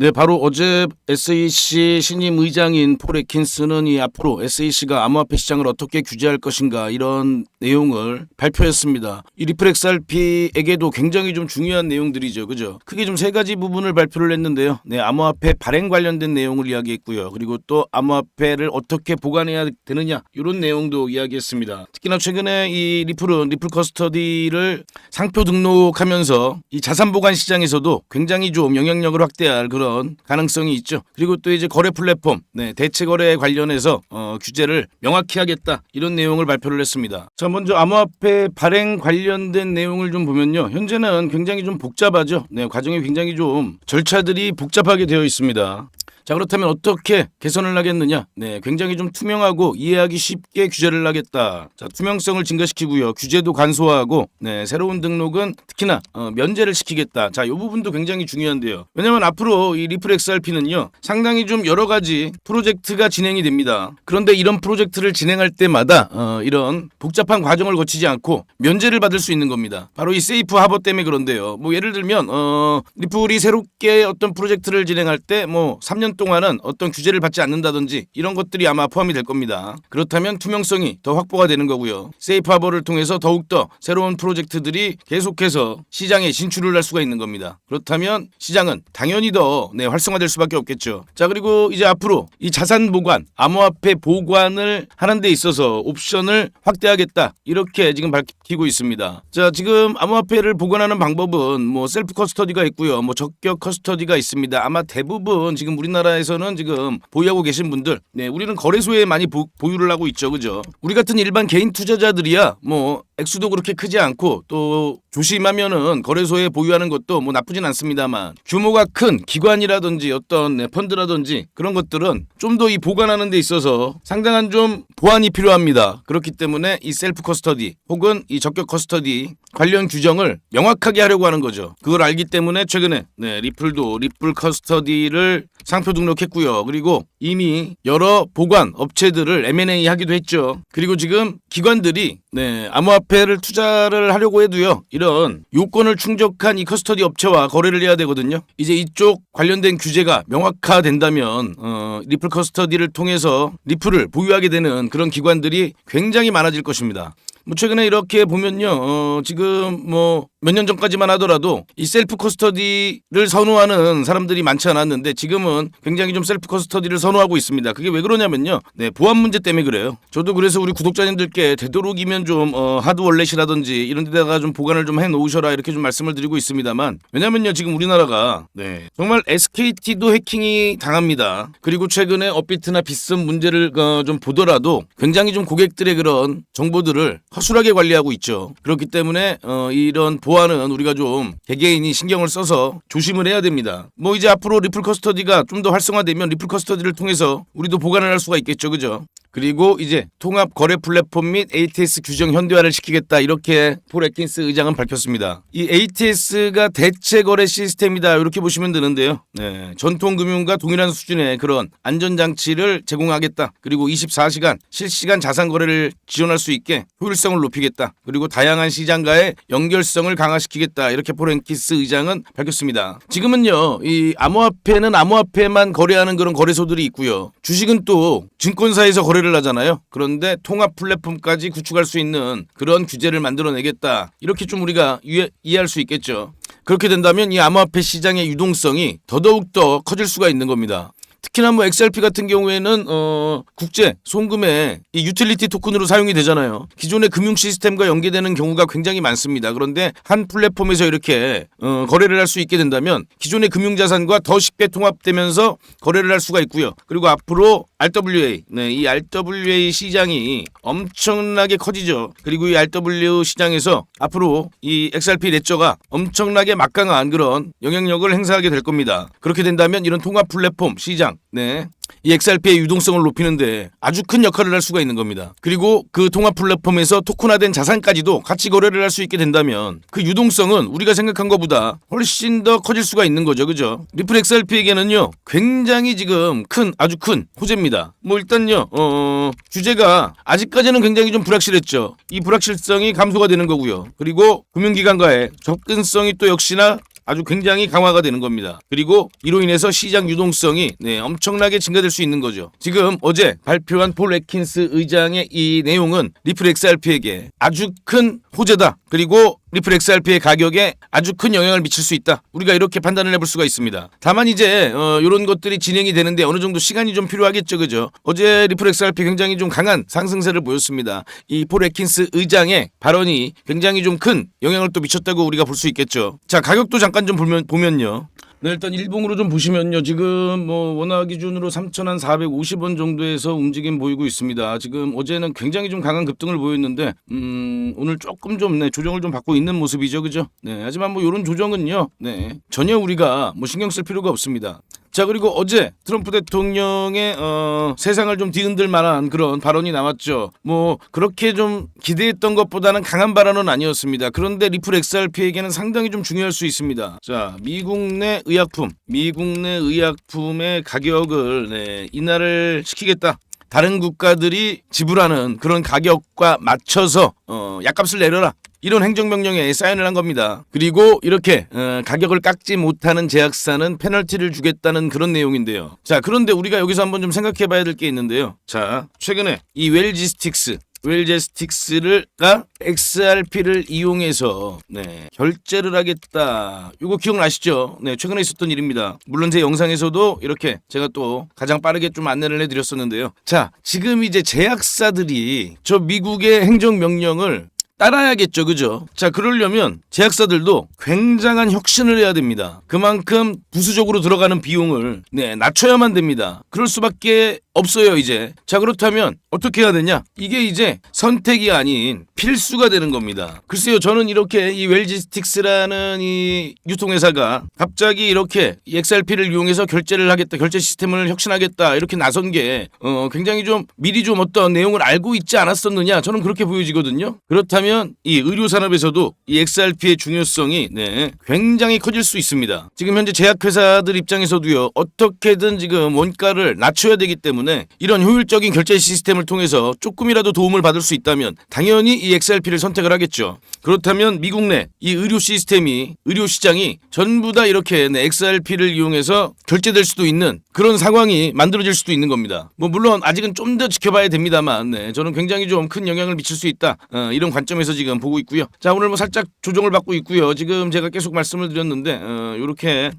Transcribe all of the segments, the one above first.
네, 바로 어제 SEC 신임 의장인 폴 에킨스는 이 앞으로 SEC가 암호화폐 시장을 어떻게 규제할 것인가 이런 내용을 발표했습니다. 이 리플 XRP에게도 굉장히 좀 중요한 내용들이죠. 그죠? 크게 좀 세 가지 부분을 발표를 했는데요. 네, 암호화폐 발행 관련된 내용을 이야기했고요. 그리고 또 암호화폐를 어떻게 보관해야 되느냐 이런 내용도 이야기했습니다. 특히나 최근에 이 리플은 리플 커스터디를 상표 등록하면서 이 자산 보관 시장에서도 굉장히 좀 영향력을 확대할 그런 가능성이 있죠. 그리고 또 이제 거래 플랫폼, 네, 대체 거래 관련해서 어, 규제를 명확히 하겠다 이런 내용을 발표를 했습니다. 자, 먼저 암호화폐 발행 관련된 내용을 좀 보면요, 현재는 굉장히 좀 복잡하죠. 네, 과정이 굉장히 좀 절차들이 복잡하게 되어 있습니다. 자 그렇다면 어떻게 개선을 하겠느냐? 네, 굉장히 좀 투명하고 이해하기 쉽게 규제를 하겠다. 자 투명성을 증가시키고요, 규제도 간소화하고, 네 새로운 등록은 특히나 어, 면제를 시키겠다. 자이 부분도 굉장히 중요한데요. 왜냐하면 앞으로 이 리플 XRP는요 상당히 좀 여러 가지 프로젝트가 진행이 됩니다. 그런데 이런 프로젝트를 진행할 때마다 어, 이런 복잡한 과정을 거치지 않고 면제를 받을 수 있는 겁니다. 바로 이 세이프 하버 때문에 그런데요. 뭐 예를 들면 어, 리플이 새롭게 어떤 프로젝트를 진행할 때 뭐 3년 동안은 어떤 규제를 받지 않는다든지 이런 것들이 아마 포함이 될 겁니다. 그렇다면 투명성이 더 확보가 되는 거고요. 세이프 하버를 통해서 더욱더 새로운 프로젝트들이 계속해서 시장에 진출을 할 수가 있는 겁니다. 그렇다면 시장은 당연히 더 네, 활성화될 수밖에 없겠죠. 자 그리고 이제 앞으로 이 자산 보관, 암호화폐 보관을 하는 데 있어서 옵션을 확대하겠다 이렇게 지금 밝히고 있습니다. 자 지금 암호화폐를 보관하는 방법은 뭐 셀프 커스터디가 있고요, 뭐 적격 커스터디가 있습니다. 아마 대부분 지금 우리나라 에서는 지금 보유하고 계신 분들, 네 우리는 거래소에 많이 보, 보유를 하고 있죠, 그죠? 우리 같은 일반 개인 투자자들이야 뭐 액수도 그렇게 크지 않고 또 조심하면은 거래소에 보유하는 것도 뭐 나쁘진 않습니다만 규모가 큰 기관이라든지 어떤 네, 펀드라든지 그런 것들은 좀 더 이 보관하는 데 있어서 상당한 좀 보완이 필요합니다. 그렇기 때문에 이 셀프 커스터디 혹은 이 적격 커스터디 관련 규정을 명확하게 하려고 하는 거죠. 그걸 알기 때문에 최근에 네, 리플도 리플 커스터디를 상표 등록했고요. 그리고 이미 여러 보관 업체들을 M&A 하기도 했죠. 그리고 지금 기관들이 네, 암호화폐를 투자를 하려고 해도요. 이런 요건을 충족한 이 커스터디 업체와 거래를 해야 되거든요. 이제 이쪽 관련된 규제가 명확화된다면 어, 리플 커스터디를 통해서 리플을 보유하게 되는 그런 기관들이 굉장히 많아질 것입니다. 뭐 최근에 이렇게 보면요, 어, 지금 뭐 몇 년 전까지만 하더라도 이 셀프 커스터디를 선호하는 사람들이 많지 않았는데 지금은 굉장히 좀 셀프 커스터디를 선호하고 있습니다. 그게 왜 그러냐면요, 네 보안 문제 때문에 그래요. 저도 그래서 우리 구독자님들께 되도록이면 좀 어, 하드 월렛이라든지 이런 데다가 좀 보관을 좀 해 놓으셔라 이렇게 좀 말씀을 드리고 있습니다만 왜냐면요 지금 우리나라가 네 정말 SKT도 해킹이 당합니다. 그리고 최근에 업비트나 비썸 문제를 어, 좀 보더라도 굉장히 좀 고객들의 그런 정보들을 허술하게 관리하고 있죠. 그렇기 때문에 어, 이런 보안은 우리가 좀 개개인이 신경을 써서 조심을 해야 됩니다. 뭐 이제 앞으로 리플 커스터디가 좀 더 활성화되면 리플 커스터디를 통해서 우리도 보관을 할 수가 있겠죠, 그죠? 그리고 이제 통합 거래 플랫폼 및 ATS 규정 현대화를 시키겠다 이렇게 폴 에킨스 의장은 밝혔습니다. 이 ATS가 대체 거래 시스템이다 이렇게 보시면 되는데요. 네, 전통 금융과 동일한 수준의 그런 안전 장치를 제공하겠다. 그리고 24시간 실시간 자산 거래를 지원할 수 있게 효율성을 높이겠다. 그리고 다양한 시장과의 연결성을 강화시키겠다. 이렇게 폴 에킨스 의장은 밝혔습니다. 지금은요, 이 암호화폐는 암호화폐만 거래하는 그런 거래소들이 있고요. 주식은 또 증권사에서 거래를 하잖아요. 그런데 통합 플랫폼까지 구축할 수 있는 그런 규제를 만들어내겠다. 이렇게 좀 우리가 이해, 이해할 수 있겠죠. 그렇게 된다면 이 암호화폐 시장의 유동성이 더더욱 더 커질 수가 있는 겁니다. 특히나 뭐 XRP 같은 경우에는 어 국제 송금에 이 유틸리티 토큰으로 사용이 되잖아요. 기존의 금융 시스템과 연계되는 경우가 굉장히 많습니다. 그런데 한 플랫폼에서 이렇게 어 거래를 할 수 있게 된다면 기존의 금융 자산과 더 쉽게 통합되면서 거래를 할 수가 있고요. 그리고 앞으로 RWA, 네, 이 RWA 시장이 엄청나게 커지죠. 그리고 이 RW 시장에서 앞으로 이 XRP 레저가 엄청나게 막강한 그런 영향력을 행사하게 될 겁니다. 그렇게 된다면 이런 통합 플랫폼 시장, 네. 이 XRP의 유동성을 높이는데 아주 큰 역할을 할 수가 있는 겁니다. 그리고 그 통합 플랫폼에서 토큰화된 자산까지도 같이 거래를 할 수 있게 된다면 그 유동성은 우리가 생각한 것보다 훨씬 더 커질 수가 있는 거죠. 그죠? 리플 XRP에게는요. 굉장히 지금 큰 아주 큰 호재입니다. 뭐 일단요. 어, 규제가 아직까지는 굉장히 좀 불확실했죠. 이 불확실성이 감소가 되는 거고요. 그리고 금융기관과의 접근성이 또 역시나 아주 굉장히 강화가 되는 겁니다. 그리고 이로 인해서 시장 유동성이 네, 엄청나게 증가될 수 있는 거죠. 지금 어제 발표한 폴 레킨스 의장의 이 내용은 리플 XRP에게 아주 큰 호재다. 그리고 리플 XRP의 가격에 아주 큰 영향을 미칠 수 있다. 우리가 이렇게 판단을 해볼 수가 있습니다. 다만 이제 어, 이런 것들이 진행이 되는데 어느 정도 시간이 좀 필요하겠죠, 그죠? 어제 리플 XRP 굉장히 좀 강한 상승세를 보였습니다. 이 폴 에킨스 의장의 발언이 굉장히 좀 큰 영향을 또 미쳤다고 우리가 볼 수 있겠죠. 자, 가격도 잠깐 좀 보면, 보면요. 네, 일단 일봉으로 좀 보시면요. 지금 뭐 원화 기준으로 3,450원 정도에서 움직임 보이고 있습니다. 지금 어제는 굉장히 좀 강한 급등을 보였는데 음, 오늘 조금 좀 네, 조정을 좀 받고 있는 모습이죠. 그죠? 네. 하지만 뭐 이런 조정은요. 네. 전혀 우리가 뭐 신경 쓸 필요가 없습니다. 자 그리고 어제 트럼프 대통령의 어, 세상을 좀 뒤흔들 만한 그런 발언이 나왔죠. 뭐 그렇게 좀 기대했던 것보다는 강한 발언은 아니었습니다. 그런데 리플 XRP에게는 상당히 좀 중요할 수 있습니다. 자 미국 내 의약품, 미국 내 의약품의 가격을 네, 인하를 시키겠다. 다른 국가들이 지불하는 그런 가격과 맞춰서 어, 약값을 내려라. 이런 행정명령에 사인을 한 겁니다. 그리고 이렇게 어, 가격을 깎지 못하는 제약사는 페널티를 주겠다는 그런 내용인데요. 자, 그런데 우리가 여기서 한번 좀 생각해 봐야 될 게 있는데요. 자, 최근에 이 웰지스틱스 웰제스틱스를가 XRP를 이용해서 네, 결제를 하겠다. 이거 기억나시죠? 네, 최근에 있었던 일입니다. 물론 제 영상에서도 이렇게 제가 또 가장 빠르게 좀 안내를 해드렸었는데요. 자, 지금 이제 제약사들이 저 미국의 행정 명령을 따라야겠죠, 그죠? 자, 그러려면 제약사들도 굉장한 혁신을 해야 됩니다. 그만큼 부수적으로 들어가는 비용을 네, 낮춰야만 됩니다. 그럴 수밖에 없어요, 이제. 자, 그렇다면 어떻게 해야 되냐? 이게 이제 선택이 아닌 필수가 되는 겁니다. 글쎄요, 저는 이렇게 이 웰지스틱스라는 이 유통회사가 갑자기 이렇게 이 XRP를 이용해서 결제를 하겠다, 결제 시스템을 혁신하겠다, 이렇게 나선 게, 어, 굉장히 좀 미리 좀 어떤 내용을 알고 있지 않았었느냐? 저는 그렇게 보여지거든요. 그렇다 면 이 의료 산업에서도 이 XRP의 중요성이, 네, 굉장히 커질 수 있습니다. 지금 현재 제약회사들 입장에서도요, 어떻게든 지금 원가를 낮춰야 되기 때문에 이런 효율적인 결제 시스템을 통해서 조금이라도 도움을 받을 수 있다면 당연히 이 XRP를 선택을 하겠죠. 그렇다면 미국 내 이 의료 시스템이 의료 시장이 전부 다 이렇게 네, XRP를 이용해서 결제될 수도 있는 그런 상황이 만들어질 수도 있는 겁니다. 뭐 물론 아직은 좀 더 지켜봐야 됩니다만 네, 저는 굉장히 좀 큰 영향을 미칠 수 있다 어, 이런 관점 에서 지금 보고 있고요. 자 오늘 뭐 살짝 조정을 받고 있고요. 지금 제가 계속 말씀을 드렸는데 어, 이렇게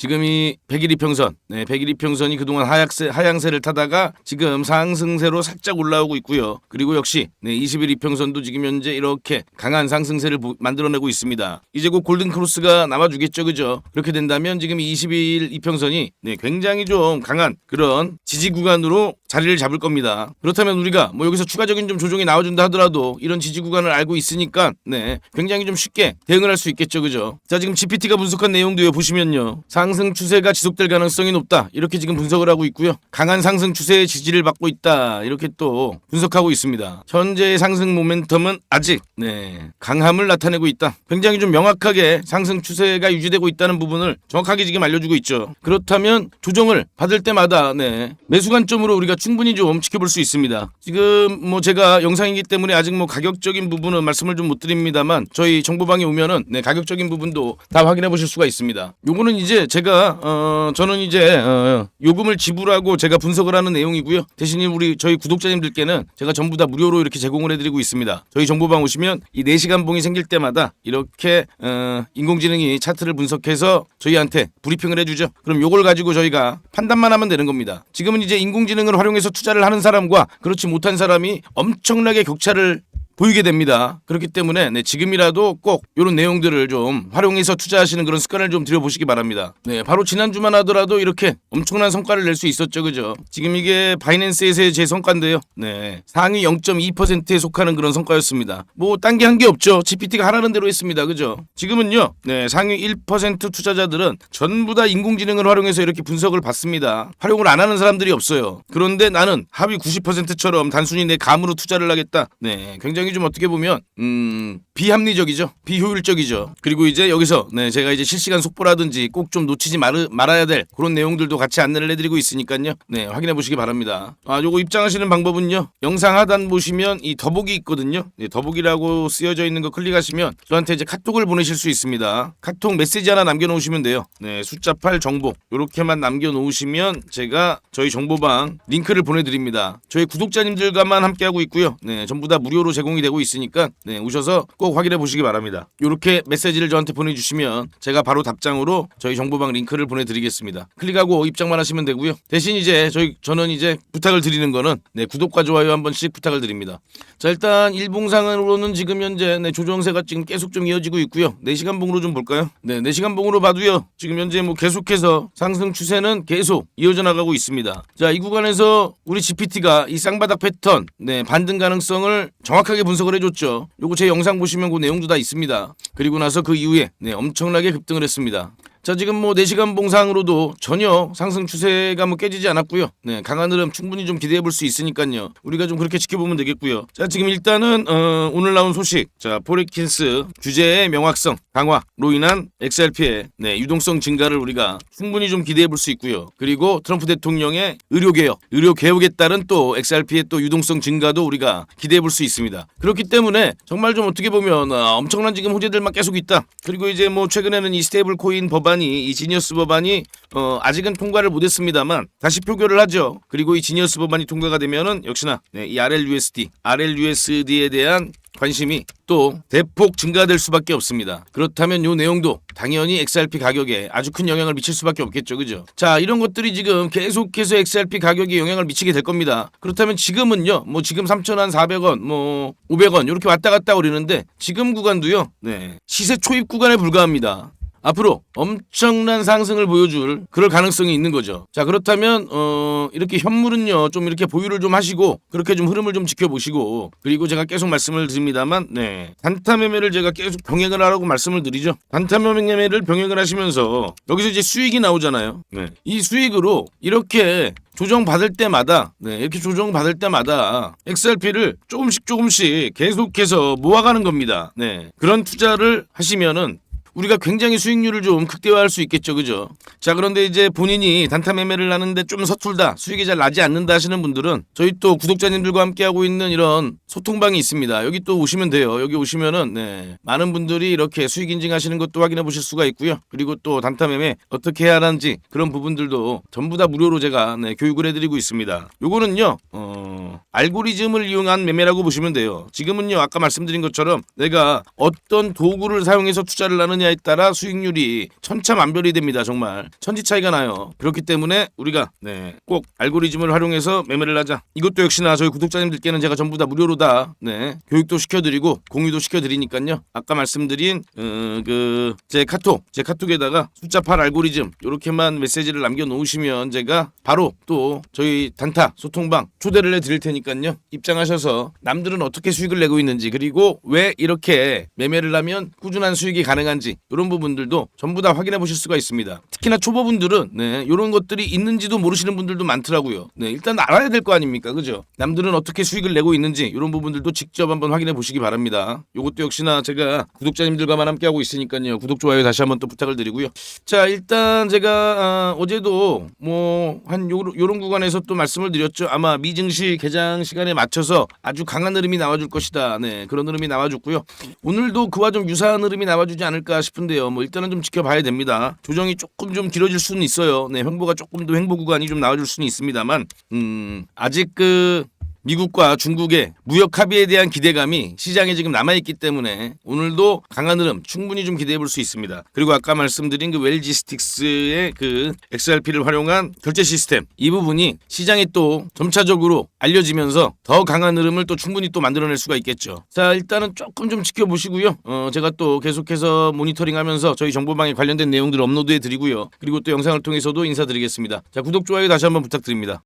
지금 이 100일 이평선, 네, 100일 이평선이 그동안 하약세, 하향세를 타다가 지금 상승세로 살짝 올라오고 있고요. 그리고 역시 네, 20일 이평선도 지금 현재 이렇게 강한 상승세를 보- 만들어내고 있습니다. 이제 곧 골든 크로스가 남아주겠죠, 그죠? 그렇게 된다면 지금 이 22일 이평선이 네, 굉장히 좀 강한 그런 지지 구간으로 자리를 잡을 겁니다. 그렇다면 우리가 뭐 여기서 추가적인 좀 조정이 나와준다 하더라도 이런 지지 구간을 알고 있으니까 네, 굉장히 좀 쉽게 대응을 할 수 있겠죠, 그죠? 자, 지금 GPT가 분석한 내용도요 보시면요. 상승 추세가 지속될 가능성이 높다. 이렇게 지금 분석을 하고 있고요. 강한 상승 추세의 지지를 받고 있다. 이렇게 또 분석하고 있습니다. 현재의 상승 모멘텀은 아직 네, 강함을 나타내고 있다. 굉장히 좀 명확하게 상승 추세가 유지되고 있다는 부분을 정확하게 지금 알려주고 있죠. 그렇다면 조정을 받을 때마다 네, 매수 관점으로 우리가 충분히 좀 지켜볼 수 있습니다. 지금 뭐 제가 영상이기 때문에 아직 뭐 가격적인 부분은 말씀을 좀 못 드립니다만 저희 정보방에 오면은 네, 가격적인 부분도 다 확인해 보실 수가 있습니다. 요거는 이제 제가 어 저는 이제 어 요금을 지불하고 제가 분석을 하는 내용이고요. 대신에 우리 저희 구독자님들께는 제가 전부 다 무료로 이렇게 제공을 해드리고 있습니다. 저희 정보방 오시면 이 4시간 봉이 생길 때마다 이렇게 어 인공지능이 차트를 분석해서 저희한테 브리핑을 해주죠. 그럼 요걸 가지고 저희가 판단만 하면 되는 겁니다. 지금은 이제 인공지능을 활용해서 투자를 하는 사람과 그렇지 못한 사람이 엄청나게 격차를 보이게 됩니다. 그렇기 때문에 네, 지금이라도 꼭 이런 내용들을 좀 활용해서 투자하시는 그런 습관을 좀 들여보시기 바랍니다. 네, 바로 지난주만 하더라도 이렇게 엄청난 성과를 낼 수 있었죠, 그죠? 지금 이게 바이낸스에서의 제 성과인데요. 네, 상위 0.2%에 속하는 그런 성과였습니다. 뭐 딴 게 한 게 없죠. GPT가 하라는 대로 했습니다, 그죠? 지금은요, 네, 상위 1% 투자자들은 전부 다 인공지능을 활용해서 이렇게 분석을 받습니다. 활용을 안 하는 사람들이 없어요. 그런데 나는 하위 90%처럼 단순히 내 감으로 투자를 하겠다. 네, 굉장히 상당히 좀 어떻게 보면 음 비합리적이죠. 비효율적이죠. 그리고 이제 여기서 네 제가 이제 실시간 속보라든지 꼭 좀 놓치지 말, 말아야 될 그런 내용들도 같이 안내를 해드리고 있으니까요. 네 확인해 보시기 바랍니다. 아 요거 입장하시는 방법은요. 영상 하단 보시면 이 더보기 있거든요. 네, 더보기라고 쓰여져 있는 거 클릭하시면 저한테 이제 카톡을 보내실 수 있습니다. 카톡 메시지 하나 남겨놓으시면 돼요. 네 숫자 8 정보. 요렇게만 남겨놓으시면 제가 저희 정보방 링크를 보내드립니다. 저희 구독자님들과만 함께하고 있고요. 네 전부 다 무료로 제공 이 되고 있으니까 네 오셔서 꼭 확인해 보시기 바랍니다. 요렇게 메시지를 저한테 보내주시면 제가 바로 답장으로 저희 정보방 링크를 보내드리겠습니다. 클릭하고 입장만 하시면 되고요. 대신 이제 저희 저는 이제 부탁을 드리는 거는 네 구독과 좋아요 한 번씩 부탁을 드립니다. 자 일단 일봉상으로는 지금 현재 네, 조정세가 지금 계속 좀 이어지고 있고요. 4시간 봉으로 좀 볼까요? 네 4시간 봉으로 봐도요. 지금 현재 뭐 계속해서 상승 추세는 계속 이어져 나가고 있습니다. 자 이 구간에서 우리 GPT가 이 쌍바닥 패턴 네 반등 가능성을 정확하게 분석을 해줬죠. 요거 제 영상 보시면 그 내용도 다 있습니다. 그리고 나서 그 이후에 네 엄청나게 급등을 했습니다 자 지금 뭐 4시간 봉상으로도 전혀 상승 추세가 뭐 깨지지 않았고요. 네 강한 흐름 충분히 좀 기대해 볼 수 있으니까요. 우리가 좀 그렇게 지켜보면 되겠고요. 자 지금 일단은 어, 오늘 나온 소식 자 포레킨스 규제의 명확성 강화로 인한 XRP의 네, 유동성 증가를 우리가 충분히 좀 기대해 볼 수 있고요. 그리고 트럼프 대통령의 의료 개혁, 의료 개혁에 따른 또 XRP의 또 유동성 증가도 우리가 기대해 볼 수 있습니다. 그렇기 때문에 정말 좀 어떻게 보면 어, 엄청난 지금 호재들만 계속 있다. 그리고 이제 뭐 최근에는 이 스테이블 코인 법안 이 이 지니어스 법안이 어, 아직은 통과를 못했습니다만 다시 표결을 하죠. 그리고 이 지니어스 법안이 통과가 되면은 역시나 네, 이 RLUSD, RLUSD에 대한 관심이 또 대폭 증가될 수밖에 없습니다. 그렇다면 요 내용도 당연히 XRP 가격에 아주 큰 영향을 미칠 수밖에 없겠죠. 그죠? 자, 이런 것들이 지금 계속해서 XRP 가격에 영향을 미치게 될 겁니다. 그렇다면 지금은요. 뭐 지금 3,400원, 뭐 500원 이렇게 왔다 갔다 오르는데 지금 구간도요. 네. 시세 초입 구간에 불과합니다. 앞으로 엄청난 상승을 보여줄 그럴 가능성이 있는 거죠. 자 그렇다면 어 이렇게 현물은요 좀 이렇게 보유를 좀 하시고 그렇게 좀 흐름을 좀 지켜보시고 그리고 제가 계속 말씀을 드립니다만 네 단타 매매를 제가 계속 병행을 하라고 말씀을 드리죠. 단타 매매를 병행을 하시면서 여기서 이제 수익이 나오잖아요. 네. 이 수익으로 이렇게 조정 받을 때마다 네, 이렇게 조정 받을 때마다 XRP를 조금씩 조금씩 계속해서 모아가는 겁니다. 네. 그런 투자를 하시면은 우리가 굉장히 수익률을 좀 극대화할 수 있겠죠, 그죠? 자, 그런데 이제 본인이 단타 매매를 하는데 좀 서툴다, 수익이 잘 나지 않는다 하시는 분들은 저희 또 구독자님들과 함께하고 있는 이런 소통방이 있습니다. 여기 또 오시면 돼요. 여기 오시면은, 네, 많은 분들이 이렇게 수익 인증하시는 것도 확인해 보실 수가 있고요. 그리고 또 단타 매매 어떻게 해야 하는지 그런 부분들도 전부 다 무료로 제가 네, 교육을 해드리고 있습니다. 요거는요, 어, 알고리즘을 이용한 매매라고 보시면 돼요. 지금은요, 아까 말씀드린 것처럼 내가 어떤 도구를 사용해서 투자를 하 느냐에 따라 수익률이 천차만별이 됩니다. 정말 천지 차이가 나요. 그렇기 때문에 우리가 네, 꼭 알고리즘을 활용해서 매매를 하자. 이것도 역시나 저희 구독자님들께는 제가 전부 다 무료로 다 네, 교육도 시켜드리고 공유도 시켜드리니까요. 아까 말씀드린 어, 그제 카톡 제 카톡에다가 숫자 8 알고리즘 이렇게만 메시지를 남겨놓으시면 제가 바로 또 저희 단타 소통방 초대를 해드릴 테니까요. 입장하셔서 남들은 어떻게 수익을 내고 있는지 그리고 왜 이렇게 매매를 하면 꾸준한 수익이 가능한지 이런 부분들도 전부 다 확인해 보실 수가 있습니다. 특히나 초보분들은 네, 이런 것들이 있는지도 모르시는 분들도 많더라고요. 네, 일단 알아야 될 거 아닙니까, 그죠? 남들은 어떻게 수익을 내고 있는지 이런 부분들도 직접 한번 확인해 보시기 바랍니다. 이것도 역시나 제가 구독자님들과만 함께 하고 있으니까요. 구독 좋아요 다시 한번 또 부탁을 드리고요. 자, 일단 제가 아, 어제도 뭐한 요런 구간에서 또 말씀을 드렸죠. 아마 미증시 개장 시간에 맞춰서 아주 강한 흐름이 나와줄 것이다. 네, 그런 흐름이 나와줬고요. 오늘도 그와 좀 유사한 흐름이 나와주지 않을까 싶은데요. 뭐 일단은 좀 지켜봐야 됩니다. 조정이 조금 좀 길어질 수는 있어요. 네, 횡보가 조금 더 횡보 구간이 좀 나와줄 수는 있습니다만, 음, 아직 그 미국과 중국의 무역 합의에 대한 기대감이 시장에 지금 남아있기 때문에 오늘도 강한 흐름 충분히 좀 기대해 볼 수 있습니다. 그리고 아까 말씀드린 그 웰지스틱스의 그 XRP를 활용한 결제 시스템 이 부분이 시장에 또 점차적으로 알려지면서 더 강한 흐름을 또 충분히 또 만들어낼 수가 있겠죠. 자 일단은 조금 좀 지켜보시고요. 어 제가 또 계속해서 모니터링하면서 저희 정보방에 관련된 내용들 업로드해 드리고요. 그리고 또 영상을 통해서도 인사드리겠습니다. 자 구독 좋아요 다시 한번 부탁드립니다.